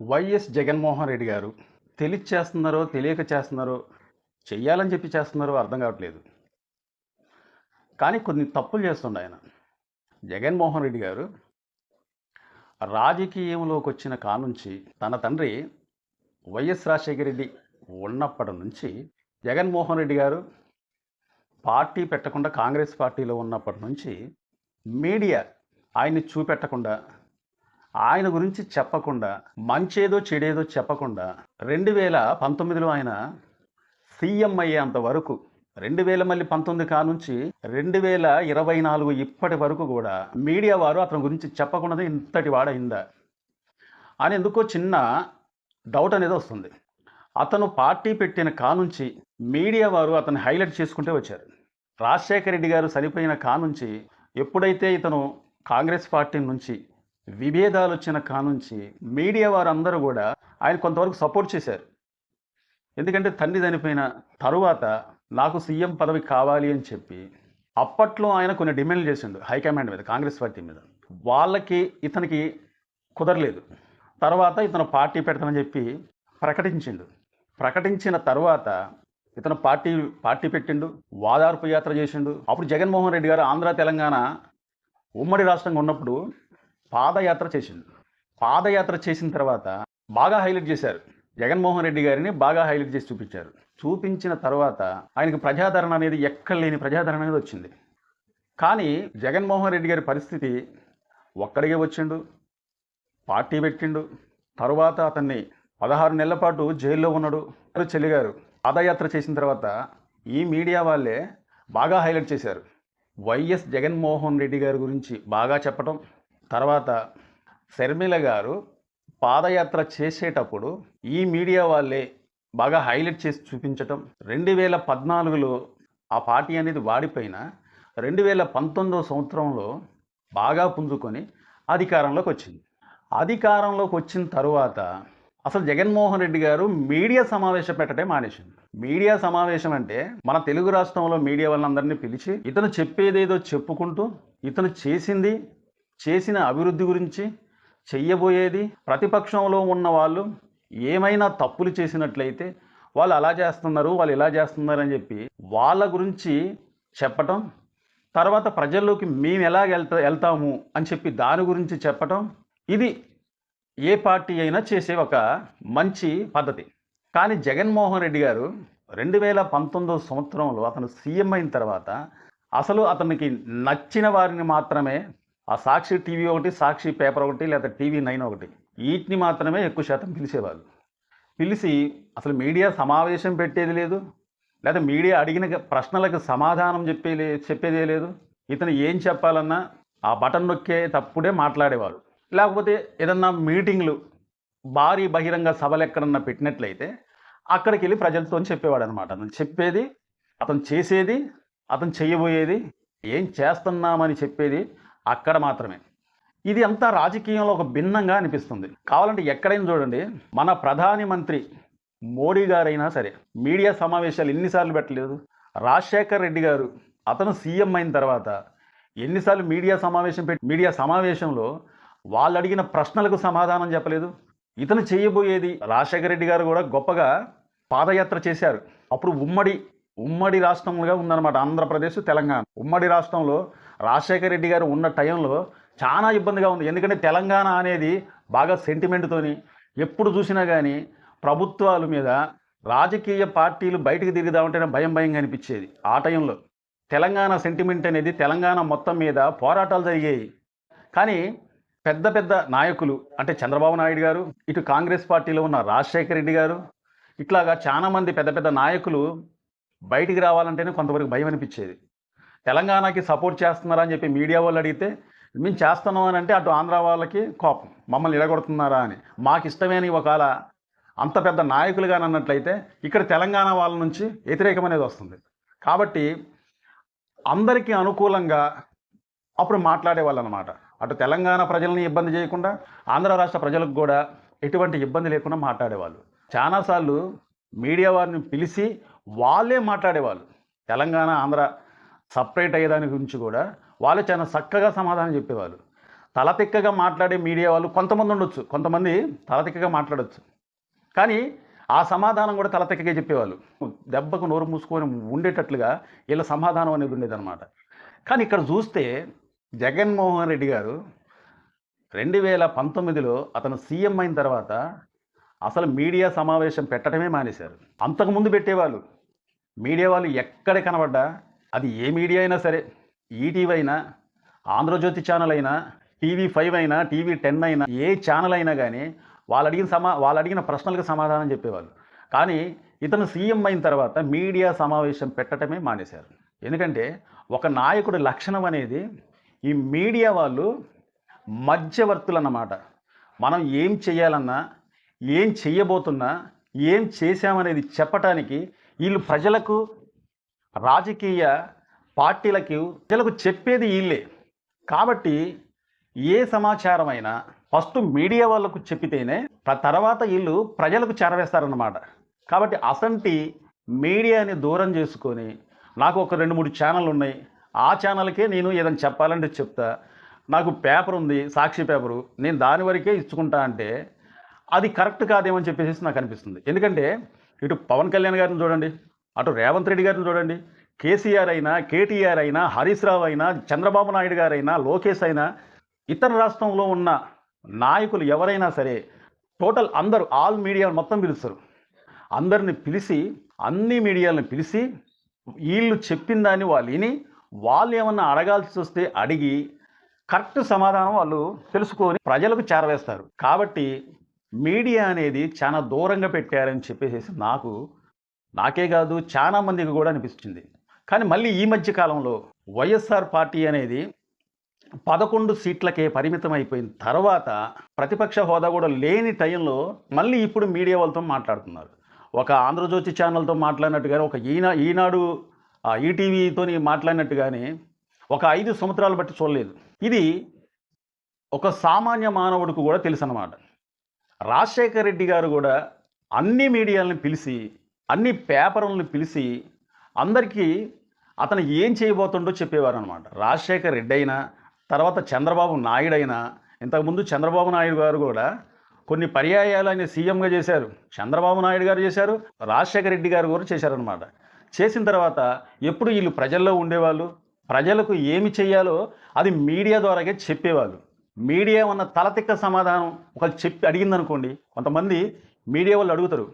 YS Jaganmohan Reddy గారు తెలిసి చేస్తున్నారో తెలియక చేస్తున్నారో చెయ్యాలని చెప్పి చేస్తున్నారో అర్థం కావట్లేదు. కానీ కొన్ని తప్పులు చేస్తుండ ఆయన. జగన్మోహన్ రెడ్డి గారు రాజకీయంలోకి వచ్చిన కానుంచి తన తండ్రి వైఎస్ రాజశేఖర రెడ్డి ఉన్నప్పటి నుంచి జగన్మోహన్ రెడ్డి గారు పార్టీ పెట్టకుండా కాంగ్రెస్ పార్టీలో ఉన్నప్పటి నుంచి మీడియా ఆయన్ని చూపెట్టకుండా ఆయన గురించి చెప్పకుండా మంచేదో చెడేదో చెప్పకుండా రెండు వేల పంతొమ్మిదిలో ఆయన సీఎం అయ్యేంత వరకు రెండు వేల మళ్ళీ పంతొమ్మిది కా నుంచి రెండు వేల ఇరవై నాలుగు ఇప్పటి వరకు కూడా మీడియా వారు అతని గురించి చెప్పకుండా ఇంతటి వాడైందా అని ఎందుకో చిన్న డౌట్ అనేది వస్తుంది. అతను పార్టీ పెట్టిన కానుంచి మీడియా వారు అతన్ని హైలైట్ చేసుకుంటే వచ్చారు. రాజశేఖర రెడ్డి గారు చనిపోయిన కానుంచి ఎప్పుడైతే ఇతను కాంగ్రెస్ పార్టీ నుంచి విభేదాలు వచ్చిన కానుంచి మీడియా వారందరూ కూడా ఆయన కొంతవరకు సపోర్ట్ చేశారు. ఎందుకంటే తండ్రి చనిపోయిన తరువాత నాకు సీఎం పదవి కావాలి అని చెప్పి అప్పట్లో ఆయన కొన్ని డిమాండ్లు చేసిండు హైకమాండ్ మీద కాంగ్రెస్ పార్టీ మీద. వాళ్ళకి ఇతనికి కుదరలేదు. తర్వాత ఇతను పార్టీ పెడతానని చెప్పి ప్రకటించిండు. ప్రకటించిన తర్వాత ఇతను పార్టీ పార్టీ పెట్టిండు వాదార్పు యాత్ర చేసిండు. అప్పుడు జగన్మోహన్ రెడ్డి గారు ఆంధ్ర తెలంగాణ ఉమ్మడి రాష్ట్రంగా ఉన్నప్పుడు పాదయాత్ర చేసిండు పాదయాత్ర చేసిన తర్వాత బాగా హైలైట్ చేశారు. జగన్మోహన్ రెడ్డి గారిని బాగా హైలైట్ చేసి చూపించారు. చూపించిన తర్వాత ఆయనకు ప్రజాదరణ అనేది ఎక్కడ లేని ప్రజాదరణ అనేది వచ్చింది. కానీ జగన్మోహన్ రెడ్డి గారి పరిస్థితి ఒక్కడిగే వచ్చిండు. పార్టీ పెట్టిండు. తరువాత అతన్ని పదహారు నెలల పాటు జైల్లో ఉన్నాడు చెల్లిగారు. పాదయాత్ర చేసిన తర్వాత ఈ మీడియా వాళ్ళే బాగా హైలైట్ చేశారు. వైఎస్ జగన్మోహన్ రెడ్డి గారి గురించి బాగా చెప్పటం తర్వాత శర్మిల గారు పాదయాత్ర చేసేటప్పుడు ఈ మీడియా వాళ్ళే బాగా హైలైట్ చేసి చూపించటం. రెండు వేల పద్నాలుగులో ఆ పార్టీ అనేది వాడిపోయిన రెండు వేల పంతొమ్మిదో సంవత్సరంలో బాగా పుంజుకొని అధికారంలోకి వచ్చింది. అధికారంలోకి వచ్చిన తరువాత అసలు జగన్మోహన్ రెడ్డి గారు మీడియా సమావేశం పెట్టడే మానేసింది మీడియా సమావేశం అంటే మన తెలుగు రాష్ట్రంలో మీడియా వాళ్ళందరినీ పిలిచి ఇతను చెప్పేదేదో చెప్పుకుంటూ ఇతను చేసింది చేసిన అభివృద్ధి గురించి చెయ్యబోయేది ప్రతిపక్షంలో ఉన్న వాళ్ళు ఏమైనా తప్పులు చేసినట్లయితే వాళ్ళు అలా చేస్తున్నారు వాళ్ళు ఇలా చేస్తున్నారు అని చెప్పి వాళ్ళ గురించి చెప్పటం తర్వాత ప్రజల్లోకి మేము ఎలా వెళ్తా వెళ్తాము అని చెప్పి దాని గురించి చెప్పటం ఇది ఏ పార్టీ అయినా చేసే ఒక మంచి పద్ధతి. కానీ జగన్మోహన్ రెడ్డి గారు రెండు వేల పంతొమ్మిదో సంవత్సరంలో అతను సీఎం అయిన తర్వాత అసలు అతనికి నచ్చిన వారిని మాత్రమే ఆ సాక్షి టీవీ ఒకటి సాక్షి పేపర్ ఒకటి లేదా టీవీ నైన్ ఒకటి వీటిని మాత్రమే ఎక్కువ శాతం పిలిచేవాళ్ళు. పిలిచి అసలు మీడియా సమావేశం పెట్టేది లేదు లేదా మీడియా అడిగిన ప్రశ్నలకు సమాధానం చెప్పే చెప్పేదే లేదు. ఇతను ఏం చెప్పాలన్నా ఆ బటన్ నొక్కే తప్పుడే మాట్లాడేవారు లేకపోతే ఏదన్నా మీటింగ్లు భారీ బహిరంగ సభలు ఎక్కడన్నా పెట్టినట్లయితే అక్కడికి వెళ్ళి ప్రజలతో చెప్పేవాడు అనమాట అతను చెప్పేది అతను చేసేది అతను చేయబోయేది ఏం చేస్తున్నామని చెప్పేది అక్కడ మాత్రమే. ఇది అంతా రాజకీయంలో ఒక భిన్నంగా అనిపిస్తుంది. కావాలంటే ఎక్కడైనా చూడండి మన ప్రధాని మంత్రి మోడీ గారైనా సరే మీడియా సమావేశాలు ఎన్నిసార్లు పెట్టలేదు? రాజశేఖర్ రెడ్డి గారు అతను సీఎం అయిన తర్వాత ఎన్నిసార్లు మీడియా సమావేశం పెట్టి మీడియా సమావేశంలో వాళ్ళు అడిగిన ప్రశ్నలకు సమాధానం చెప్పలేదు? ఇతను చేయబోయేది రాజశేఖర రెడ్డి గారు కూడా గొప్పగా పాదయాత్ర చేశారు. అప్పుడు ఉమ్మడి ఉమ్మడి రాష్ట్రంగా ఉందన్నమాట ఆంధ్రప్రదేశ్ తెలంగాణ. ఉమ్మడి రాష్ట్రంలో రాజశేఖర రెడ్డి గారు ఉన్న టైంలో చాలా ఇబ్బందిగా ఉంది. ఎందుకంటే తెలంగాణ అనేది బాగా సెంటిమెంట్తోని ఎప్పుడు చూసినా కానీ ప్రభుత్వాల మీద రాజకీయ పార్టీలు బయటకు తిరుగుదామంటేనే భయం భయంగా అనిపించేది ఆ టైంలో. తెలంగాణ సెంటిమెంట్ అనేది తెలంగాణ మొత్తం మీద పోరాటాలు జరిగాయి. కానీ పెద్ద పెద్ద నాయకులు అంటే చంద్రబాబు నాయుడు గారు ఇటు కాంగ్రెస్ పార్టీలో ఉన్న రాజశేఖర రెడ్డి గారు ఇట్లాగా చాలామంది పెద్ద పెద్ద నాయకులు బయటికి రావాలంటేనే కొంతవరకు భయం అనిపించేది. తెలంగాణకి సపోర్ట్ చేస్తున్నారా అని చెప్పి మీడియా వాళ్ళు అడిగితే మేము చేస్తున్నాం అని అంటే అటు ఆంధ్ర వాళ్ళకి కోపం మమ్మల్ని ఇడగొడుతున్నారా అని. మాకు ఇష్టమైన ఒకవేళ అంత పెద్ద నాయకులుగా అన్నట్లయితే ఇక్కడ తెలంగాణ వాళ్ళ నుంచి వ్యతిరేకం అనేది వస్తుంది. కాబట్టి అందరికీ అనుకూలంగా అప్పుడు మాట్లాడేవాళ్ళు అనమాట అటు తెలంగాణ ప్రజల్ని ఇబ్బంది చేయకుండా ఆంధ్ర రాష్ట్ర ప్రజలకు కూడా ఎటువంటి ఇబ్బంది లేకుండా మాట్లాడేవాళ్ళు చాలాసార్లు మీడియా వారిని పిలిచి వాళ్ళే మాట్లాడేవాళ్ళు తెలంగాణ ఆంధ్ర సపరేట్ అయ్యేదాని గురించి కూడా వాళ్ళు చాలా చక్కగా సమాధానం చెప్పేవాళ్ళు. తలతిక్కగా మాట్లాడే మీడియా వాళ్ళు కొంతమంది ఉండొచ్చు. కొంతమంది తలతిక్కగా మాట్లాడవచ్చు కానీ ఆ సమాధానం కూడా తలతిక్కగా చెప్పేవాళ్ళు. దెబ్బకు నోరు మూసుకొని ఉండేటట్లుగా వీళ్ళ సమాధానం అనేది ఉండేదన్నమాట. కానీ ఇక్కడ చూస్తే జగన్మోహన్ రెడ్డి గారు రెండు వేల పంతొమ్మిదిలో అతను సీఎం అయిన తర్వాత అసలు మీడియా సమావేశం పెట్టడమే మానేశారు. అంతకుముందు పెట్టేవాళ్ళు. మీడియా వాళ్ళు ఎక్కడ కనబడ్డా అది ఏ మీడియా అయినా సరే ఈటీవీ అయినా ఆంధ్రజ్యోతి ఛానల్ అయినా టీవీ ఫైవ్ అయినా టీవీ టెన్ అయినా ఏ ఛానల్ అయినా కానీ వాళ్ళు అడిగిన సమా వాళ్ళు అడిగిన ప్రశ్నలకు సమాధానం చెప్పేవాళ్ళు. కానీ ఇతను సీఎం అయిన తర్వాత మీడియా సమావేశం పెట్టడమే మానేశారు. ఎందుకంటే ఒక నాయకుడి లక్షణం అనేది ఈ మీడియా వాళ్ళు మధ్యవర్తులు అన్నమాట మనం ఏం చేయాలన్నా ఏం చేయబోతున్నా ఏం చేశామనేది చెప్పటానికి వీళ్ళు ప్రజలకు రాజకీయ పార్టీలకి ప్రజలకు చెప్పేది వీళ్ళే కాబట్టి ఏ సమాచారమైనా ఫస్ట్ మీడియా వాళ్ళకు చెప్పితేనే తర్వాత వీళ్ళు ప్రజలకు చేరవేస్తారన్నమాట. కాబట్టి అసంటి మీడియాని దూరం చేసుకొని నాకు ఒక రెండు మూడు ఛానళ్ళు ఉన్నాయి ఆ ఛానల్కే నేను ఏదైనా చెప్పాలంటే చెప్తా. నాకు పేపర్ ఉంది సాక్షి పేపరు. నేను దాని వరకే ఇచ్చుకుంటా అంటే అది కరెక్ట్ కాదేమని చెప్పేసి నాకు అనిపిస్తుంది. ఎందుకంటే ఇటు పవన్ కళ్యాణ్ గారిని చూడండి. అటు రేవంత్ రెడ్డి గారిని చూడండి. కేసీఆర్ అయినా కేటీఆర్ అయినా హరీష్ రావు అయినా చంద్రబాబు నాయుడు గారైనా లోకేష్ అయినా ఇతర రాష్ట్రంలో ఉన్న నాయకులు ఎవరైనా సరే టోటల్ అందరూ ఆల్ మీడియా మొత్తం పిలుస్తారు. అందరిని పిలిచి అన్ని మీడియాలను పిలిచి వీళ్ళు చెప్పిన దాన్ని వాళ్ళు విని వాళ్ళు ఏమన్నా అడగాల్సి వస్తే అడిగి కరెక్ట్ సమాధానం వాళ్ళు తెలుసుకొని ప్రజలకు చేరవేస్తారు. కాబట్టి మీడియా అనేది చాలా దూరంగా పెట్టారని చెప్పేసి నాకు నాకే కాదు చాలా మందికి కూడా అనిపిస్తుంది. కానీ మళ్ళీ ఈ మధ్య కాలంలో వైఎస్ఆర్ పార్టీ అనేది పదకొండు సీట్లకే పరిమితం అయిపోయిన తర్వాత ప్రతిపక్ష హోదా కూడా లేని టైంలో మళ్ళీ ఇప్పుడు మీడియా వాళ్ళతో మాట్లాడుతున్నారు. ఒక ఆంధ్రజ్యోతి ఛానల్తో మాట్లాడినట్టుగానే ఒక ఈనా ఈనాడు ఈటీవీతో ఈటీవీతోని మాట్లాడినట్టుగానే ఒక ఐదు సంవత్సరాలు బట్టి చూడలేదు. ఇది ఒక సామాన్య మానవుడికి కూడా తెలుసు అన్నమాట రాజశేఖర రెడ్డి గారు కూడా అన్ని మీడియాలను పిలిచి అన్ని పేపర్లను పిలిచి అందరికీ అతను ఏం చేయబోతుండో చెప్పేవారు అనమాట రాజశేఖర్ రెడ్డి అయినా తర్వాత చంద్రబాబు నాయుడు అయినా ఇంతకుముందు చంద్రబాబు నాయుడు గారు కూడా కొన్ని పర్యాయాలు ఆయన సీఎంగా చేశారు. చంద్రబాబు నాయుడు గారు చేశారు రాజశేఖర రెడ్డి గారు కూడా చేశారనమాట చేసిన తర్వాత ఎప్పుడు వీళ్ళు ప్రజల్లో ఉండేవాళ్ళు? ప్రజలకు ఏమి చేయాలో అది మీడియా ద్వారాగే చెప్పేవాళ్ళు. మీడియా ఉన్న తలతిక్క సమాధానం ఒకళ్ళు చెప్పి అడిగిందనుకోండి కొంతమంది మీడియా వాళ్ళు అడుగుతారు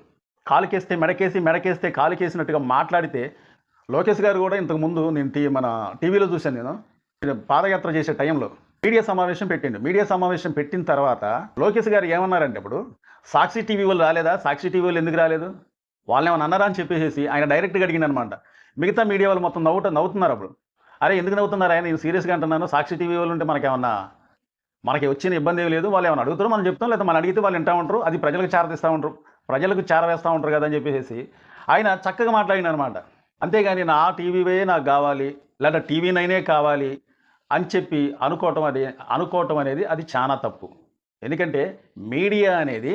కాలుకేస్తే మెడకేసి మెడకేస్తే కాలుకేసినట్టుగా మాట్లాడితే లోకేష్ గారు కూడా ఇంతకుముందు నేను టీ మన టీవీలో చూశాను నేను. పాదయాత్ర చేసే టైంలో మీడియా సమావేశం పెట్టిండు. మీడియా సమావేశం పెట్టిన తర్వాత లోకేష్ గారు ఏమన్నారంటే అప్పుడు సాక్షి టీవీ వాళ్ళు రాలేదా? సాక్షి టీవీ వాళ్ళు ఎందుకు రాలేదు? వాళ్ళు ఏమన్నా అన్నారా అని చెప్పేసి ఆయన డైరెక్ట్గా అడిగిందనమాట మిగతా మీడియా వాళ్ళు మొత్తం నవ్వుట నవ్వుతున్నారు అప్పుడు. అరే ఎందుకు నవ్వుతున్నారు ఆయన? నేను సీరియస్గా అంటున్నాను. సాక్షి టీవీ వాళ్ళు ఉంటే మనకేమన్నా మనకి వచ్చిన ఇబ్బంది లేదు. వాళ్ళు ఏమైనా అడుగుతారు మనం చెప్తాం. లేదా మనం అడిగితే వాళ్ళు వింటా ఉంటారు. అది ప్రజలకు చేరదీస్తూ ఉంటారు. ప్రజలకు చేరవేస్తూ ఉంటారు కదా అని చెప్పేసి ఆయన చక్కగా మాట్లాడిన అనమాట అంతేగాని నా టీవీవే నాకు కావాలి లేదా టీవీ నైనే కావాలి అని చెప్పి అనుకోవటం అది అనుకోవటం అనేది అది చాలా తప్పు. ఎందుకంటే మీడియా అనేది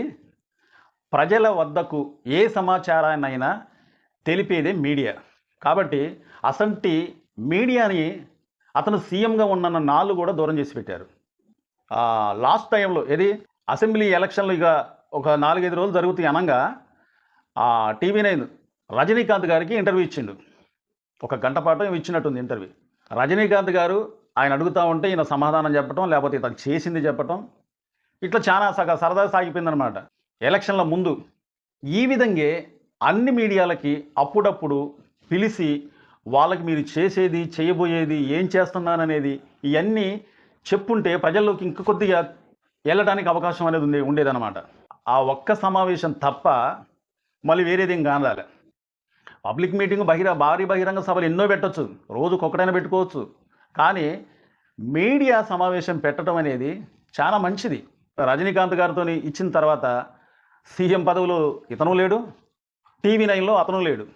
ప్రజల వద్దకు ఏ సమాచారాన్నైనా తెలిపేదే మీడియా. కాబట్టి అసంటి మీడియాని అతను సీఎంగా ఉన్న నాళ్ళు కూడా దూరం చేసి పెట్టారు. లాస్ట్ టైంలో ఏది? అసెంబ్లీ ఎలక్షన్లు ఇక ఒక నాలుగైదు రోజులు జరుగుతాయి అనగా ఆ టీవీ నైన్ రజనీకాంత్ గారికి ఇంటర్వ్యూ ఇచ్చిండు. ఒక గంట పాటు ఇచ్చినట్టుంది ఇంటర్వ్యూ. రజనీకాంత్ గారు ఆయన అడుగుతూ ఉంటే ఈయన సమాధానం చెప్పటం లేకపోతే ఇతను చేసింది చెప్పటం ఇట్లా చాలా సగ సరదా సాగిపోయిందనమాట ఎలక్షన్ల ముందు ఈ విధంగా అన్ని మీడియాలకి అప్పుడప్పుడు పిలిచి వాళ్ళకి మీరు చేసేది చేయబోయేది ఏం చేస్తున్నాననేది ఇవన్నీ చెప్పుంటే ప్రజల్లోకి ఇంక కొద్దిగా వెళ్ళడానికి అవకాశం అనేది ఉంది ఉండేదన్నమాట. ఆ ఒక్క సమావేశం తప్ప మళ్ళీ వేరేది ఏం కానాలి పబ్లిక్ మీటింగ్ బహిర భారీ బహిరంగ సభలు ఎన్నో పెట్టొచ్చు. రోజుకొకటైనా ఒకటైనా పెట్టుకోవచ్చు. కానీ మీడియా సమావేశం పెట్టడం అనేది చాలా మంచిది. రజనీకాంత్ గారితో ఇచ్చిన తర్వాత సీఎం పదవులు ఇతను లేడు టీవీ నైన్లో అతను లేడు.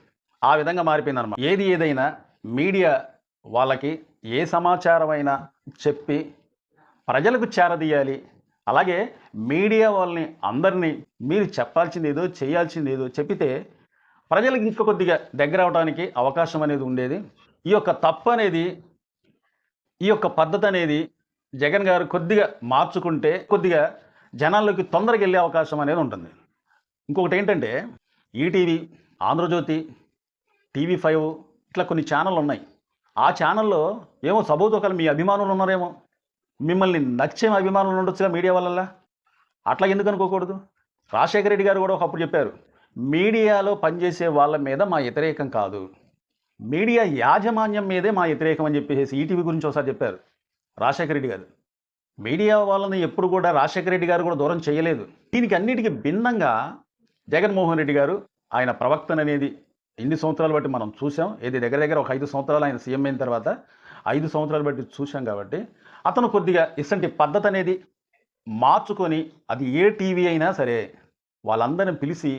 ఆ విధంగా మారిపోయిందన్నమాట. ఏది ఏదైనా మీడియా వాళ్ళకి ఏ సమాచారమైనా చెప్పి ప్రజలకు చేరదీయాలి. అలాగే మీడియా వాళ్ళని అందరినీ మీరు చెప్పాల్సింది ఏదో చేయాల్సింది ఏదో చెప్పితే ప్రజలకు ఇంకా కొద్దిగా దగ్గర అవడానికి అవకాశం అనేది ఉండేది. ఈ యొక్క తప్పు అనేది ఈ యొక్క పద్ధతి అనేది జగన్ గారు కొద్దిగా మార్చుకుంటే కొద్దిగా జనాల్లోకి తొందరగా వెళ్ళే అవకాశం అనేది ఉంటుంది. ఇంకొకటి ఏంటంటే ఈటీవీ ఆంధ్రజ్యోతి టీవీ ఫైవ్ ఇట్లా కొన్ని ఛానళ్ళు ఉన్నాయి. ఆ ఛానల్లో ఏమో సబోతోకలు మీ అభిమానులు ఉన్నారేమో. మిమ్మల్ని నచ్చే అభిమానులు ఉండొచ్చుగా మీడియా వల్ల అట్లా ఎందుకు అనుకోకూడదు? రాజశేఖర రెడ్డి గారు కూడా ఒకప్పుడు చెప్పారు మీడియాలో పనిచేసే వాళ్ళ మీద మా వ్యతిరేకం కాదు. మీడియా యాజమాన్యం మీదే మా వ్యతిరేకం అని చెప్పేసి ఈటీవీ గురించి ఒకసారి చెప్పారు రాజశేఖర రెడ్డి గారు. మీడియా వాళ్ళని ఎప్పుడు కూడా రాజశేఖర రెడ్డి గారు కూడా దూరం చేయలేదు. దీనికి అన్నిటికీ భిన్నంగా జగన్మోహన్ రెడ్డి గారు ఆయన ప్రవక్తన అనేది ఎన్ని సంవత్సరాలు బట్టి మనం చూసాం? ఏది దగ్గర దగ్గర ఒక ఐదు సంవత్సరాలు ఆయన సీఎం అయిన తర్వాత ఐదు సంవత్సరాలు బట్టి చూసాం కాబట్టి అతను కొద్దిగా ఇసంటి పద్ధతి అనేది మార్చుకొని అది ఏ టీవీ అయినా సరే వాళ్ళందరిని పిలిచి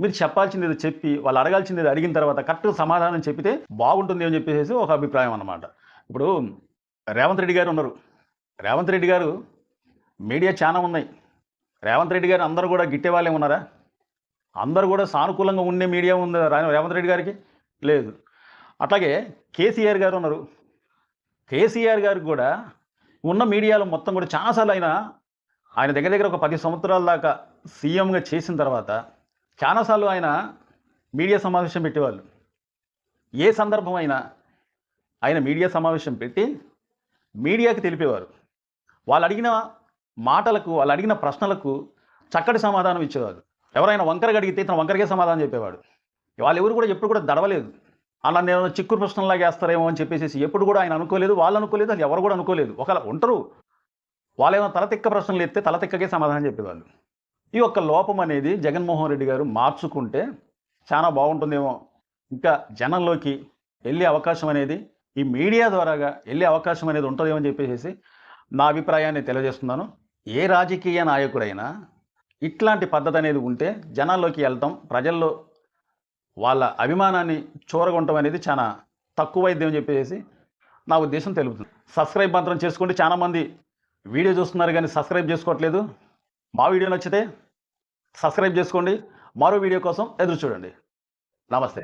మీరు చెప్పాల్సింది చెప్పి వాళ్ళు అడగాల్సింది అడిగిన తర్వాత కరెక్ట్గా సమాధానం చెప్పితే బాగుంటుంది అని చెప్పేసి ఒక అభిప్రాయం అన్నమాట. ఇప్పుడు రేవంత్ రెడ్డి గారు ఉన్నారు. రేవంత్ రెడ్డి గారు మీడియా చాలా ఉన్నాయి. రేవంత్ రెడ్డి గారు అందరూ కూడా గిట్టే వాళ్ళే ఉన్నారా? అందరూ కూడా సానుకూలంగా ఉండే మీడియా ఉంది రేవంత్ రెడ్డి గారికి? లేదు. అట్లాగే కేసీఆర్ గారు ఉన్నారు. కేసీఆర్ గారికి కూడా ఉన్న మీడియాలో మొత్తం కూడా చాలాసార్లు ఆయన ఆయన దగ్గర దగ్గర ఒక పది సంవత్సరాల దాకా సీఎంగా చేసిన తర్వాత చాలాసార్లు ఆయన మీడియా సమావేశం పెట్టేవాళ్ళు. ఏ సందర్భం అయినా ఆయన మీడియా సమావేశం పెట్టి మీడియాకి తెలిపేవారు. వాళ్ళు అడిగిన మాటలకు వాళ్ళు అడిగిన ప్రశ్నలకు చక్కటి సమాధానం ఇచ్చేవారు. ఎవరైనా వంకరగా అడిగితే ఇతను వంకరకే సమాధానం చెప్పేవాడు. వాళ్ళు ఎవరు కూడా ఎప్పుడు కూడా దడవలేదు. అలా నేను చిక్కురు ప్రశ్నలాగా వేస్తారేమో అని చెప్పేసి ఎప్పుడు కూడా ఆయన అనుకోలేదు వాళ్ళు అనుకోలేదు అది ఎవరు కూడా అనుకోలేదు. ఒకవేళ ఉంటారు వాళ్ళు ఏమైనా తలతిక్క ప్రశ్నలు ఎత్తే తలతిక్కకే సమాధానం చెప్పేవాళ్ళు. ఈ యొక్క లోపం అనేది జగన్మోహన్ రెడ్డి గారు మార్చుకుంటే చాలా బాగుంటుందేమో. ఇంకా జనంలోకి వెళ్ళే అవకాశం అనేది ఈ మీడియా ద్వారాగా వెళ్ళే అవకాశం అనేది ఉంటుందేమో అని చెప్పేసి నా అభిప్రాయాన్ని తెలియజేస్తున్నాను. ఏ రాజకీయ నాయకుడైనా ఇట్లాంటి పద్ధతి అనేది ఉంటే జనాల్లోకి వెళ్తాం ప్రజల్లో వాళ్ళ అభిమానాన్ని చూరగొంటం అనేది చాలా తక్కువైద్యం అని చెప్పేసి నా ఉద్దేశం తెలుపుతుంది. సబ్స్క్రైబ్ మాత్రం చేసుకోండి. చాలామంది వీడియో చూస్తున్నారు కానీ సబ్స్క్రైబ్ చేసుకోవట్లేదు. మా వీడియో నచ్చితే సబ్స్క్రైబ్ చేసుకోండి. మరో వీడియో కోసం ఎదురు చూడండి. నమస్తే.